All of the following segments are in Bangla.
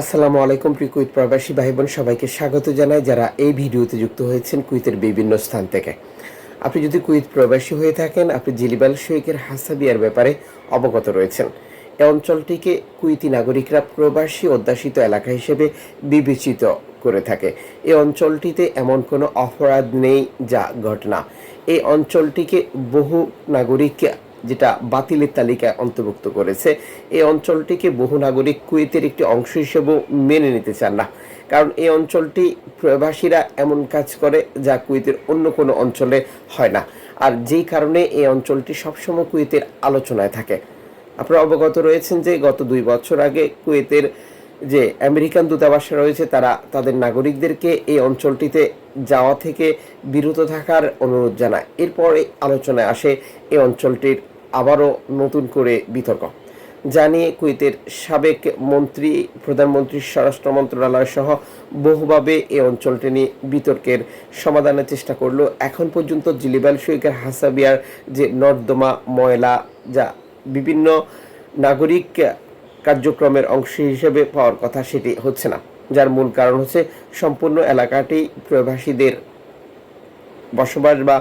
আসসালামু আলাইকুম প্রিয় কুইত প্রবাসী ভাই বোন সবাইকে স্বাগত জানাই যারা এই ভিডিওতে যুক্ত হয়েছেন কুইতের বিভিন্ন স্থান থেকে। আপনি যদি কুইত প্রবাসী হয়ে থাকেন, আপনি জিলিবাল শেখের হাসাবিয়ার ব্যাপারে অবগত রয়েছেন। এই অঞ্চলটিকে কুইতি নাগরিকরা প্রবাসী অধ্যাসিত এলাকা হিসেবে বিবেচিত করে থাকে। এই অঞ্চলটিতে এমন কোনো অপরাধ নেই যা ঘটনা। এই অঞ্চলটিকে বহু নাগরিক যেটা বাতিলের তালিকায় অন্তর্ভুক্ত করেছে। এই অঞ্চলটিকে বহু নাগরিক কুয়েতের একটি অংশ হিসেবেও মেনে নিতে চান না। কারণ এই অঞ্চলটি প্রবাসীরা এমন কাজ করে যা কুয়েতের অন্য কোনো অঞ্চলে হয় না। আর যেই কারণে এই অঞ্চলটি সবসময় কুয়েতের আলোচনায় থাকে। আপনারা অবগত রয়েছেন যে গত দুই বছর আগে কুয়েতের যে আমেরিকান দূতাবাস রয়েছে, তারা তাদের নাগরিকদেরকে এই অঞ্চলটিতে যাওয়া থেকে বিরত থাকার অনুরোধ জানায়। এরপরে আলোচনায় আসে এই অঞ্চলটির আবারও নতুন করে বিতর্ক। জানিয়ে কুয়েতের সাবেক মন্ত্রী, প্রধানমন্ত্রী, স্বরাষ্ট্র মন্ত্রণালয় সহ বহুভাবে এই অঞ্চলটি নিয়ে বিতর্কের সমাধানের চেষ্টা করল। এখন পর্যন্ত জিলিবাল শৈকের হাসাবিয়ার যে নর্দমা ময়লা, যা বিভিন্ন নাগরিক কার্যক্রমের অংশ হিসেবে পাওয়ার কথা সেটি হচ্ছে না। যার মূল কারণ হচ্ছে সম্পূর্ণ এলাকাটি প্রবাসীদের বসবাস বা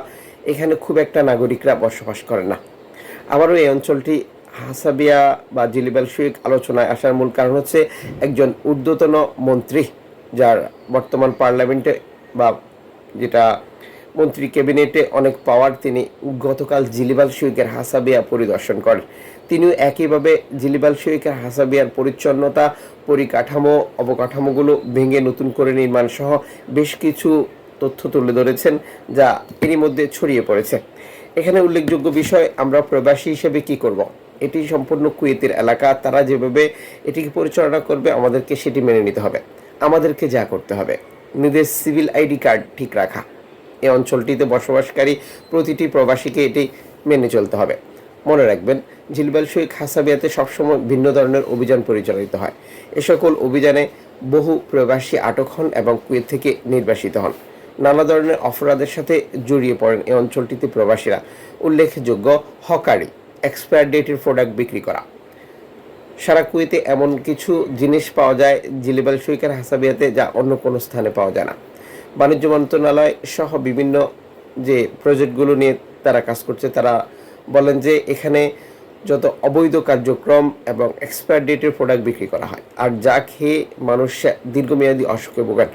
এখানে খুব একটা নাগরিকরা বসবাস করে না। আবারও এই অঞ্চলটি হাসাবিয়া বা জিলিবাল শেখ আলোচনায় আসার মূল কারণ হচ্ছে একজন ঊর্ধ্বতন মন্ত্রী, যার বর্তমান পার্লামেন্টে বা যেটা মন্ত্রী ক্যাবিনেটে অনেক পাওয়ার তিনি গতকাল জিলিবাল শেখের হাসাবিয়া পরিদর্শন করেন। তিনিও একইভাবে জিলিবাল শেখের হাসাবিয়ার পরিচ্ছন্নতা, পরিকাঠামো, অবকাঠামোগুলো ভেঙে নতুন করে নির্মাণ সহ বেশ কিছু তথ্য তুলে ধরেছেন, যা এরই মধ্যে ছড়িয়ে পড়েছে। এখানে উল্লেখযোগ্য বিষয়, আমরা প্রবাসী হিসেবে কি করব। এটি সম্পূর্ণ কুয়েতের এলাকা, তারা যেভাবে এটিকে পরিচালনা করবে, আমাদেরকে সেটি মেনে নিতে হবে। আমাদেরকে যা করতে হবে। নিজের সিভিল আইডি কার্ড ঠিক রাখা। এই অঞ্চলটিতে বসবাসকারী প্রতিটি প্রবাসীকে এটি মেনে চলতে হবে। মনে রাখবেন, জিলবাল শেখ হাসাবিয়াতে সবসময় ভিন্ন ধরনের অভিযান পরিচালিত হয়। এ সকল অভিযানে বহু প্রবাসী আটক হন এবং কুয়েত থেকে নির্বাসিত হন। নানা ধরনের অপরাধের সাথে জড়িয়ে পড়েন এই অঞ্চলটিতে প্রবাসীরা। উল্লেখযোগ্য, হকারি এক্সপায়ার ডেটের প্রোডাক্ট বিক্রি করা। সারা কুয়েতে এমন কিছু জিনিস পাওয়া যায়, জিলিবাল সুইকার হাসাবিয়াতে যা অন্য কোনো স্থানে পাওয়া যায় না। বাণিজ্য মন্ত্রণালয় সহ বিভিন্ন যে প্রজেক্টগুলো নিয়ে তারা কাজ করছে, তারা বলেন যে এখানে যত অবৈধ কার্যক্রম এবং এক্সপায়ার ডেটের প্রোডাক্ট বিক্রি করা হয়, আর যা খেয়ে মানুষ দীর্ঘমেয়াদী অসুখে ভোগেন।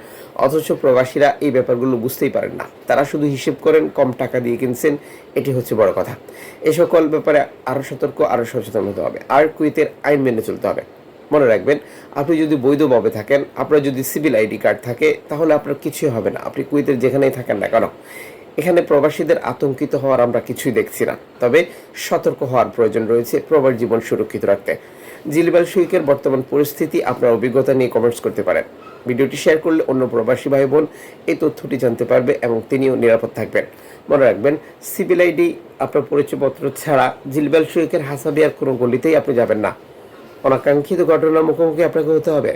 অথচ প্রবাসীরা এই ব্যাপারগুলো বুঝতেই পারেন না। তারা শুধু হিসেব করেন, কম টাকা দিয়ে কিনছেন, এটি হচ্ছে বড় কথা। এ সকল ব্যাপারে আরও সতর্ক, আরও সচেতন হতে হবে, আর কুইতের আইন মেনে চলতে হবে। মনে রাখবেন, আপনি যদি বৈধভাবে থাকেন, আপনার যদি সিভিল আইডি কার্ড থাকে, তাহলে আপনার কিছুই হবে না। আপনি কুইতের যেখানেই থাকেন না কেন এখানে প্রবাসীদের আতঙ্কিত হওয়ার আমরা কিছুই দেখছি না। তবে সতর্ক হওয়ার প্রয়োজন রয়েছে প্রবাস জীবন সুরক্ষিত রাখতে। জিলিবাল সুইকের বর্তমান পরিস্থিতি আপনার অভিজ্ঞতা নিয়ে কমেন্টস করতে পারেন। ভিডিওটি শেয়ার করলে অন্য প্রবাসী ভাই বোন এই তথ্যটি জানতে পারবে এবং তিনিও নিরাপদ থাকবেন। মনে রাখবেন, সিভিল আইডি আপনার পরিচয়পত্র ছাড়া জিলবাল সুইকের হাসাবিয়ার কোনো গলিতেই আপনি যাবেন না। অনাকাঙ্ক্ষিত ঘটনার মুখোমুখি আপনাকে হতে হবে।